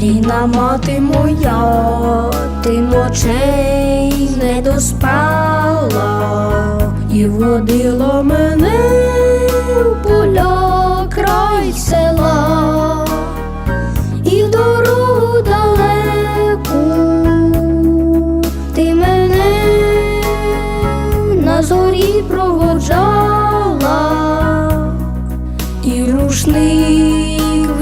Рідна мати моя, ти ночей не доспала і водила мене у поля край села, і в дорогу ти мене на зорі проводжала, і рушник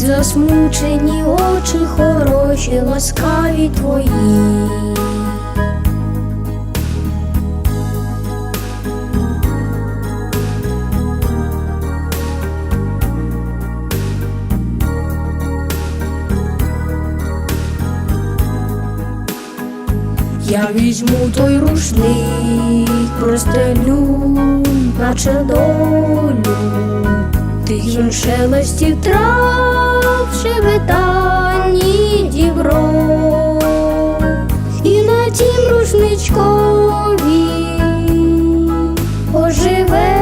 засмучені очі хороші, ласкаві твої. Я візьму той рушник, простелю, наче долю, тихім шелестів трав, шебетанні дібро, і на тім рушничкові оживе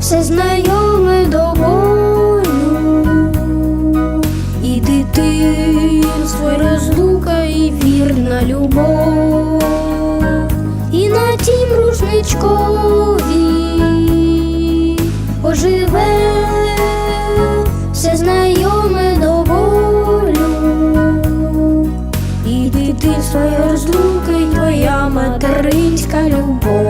все знайоме до болю і дитинство, розлука, і вірна любов, і на тім рушничкові оживе материнська любов.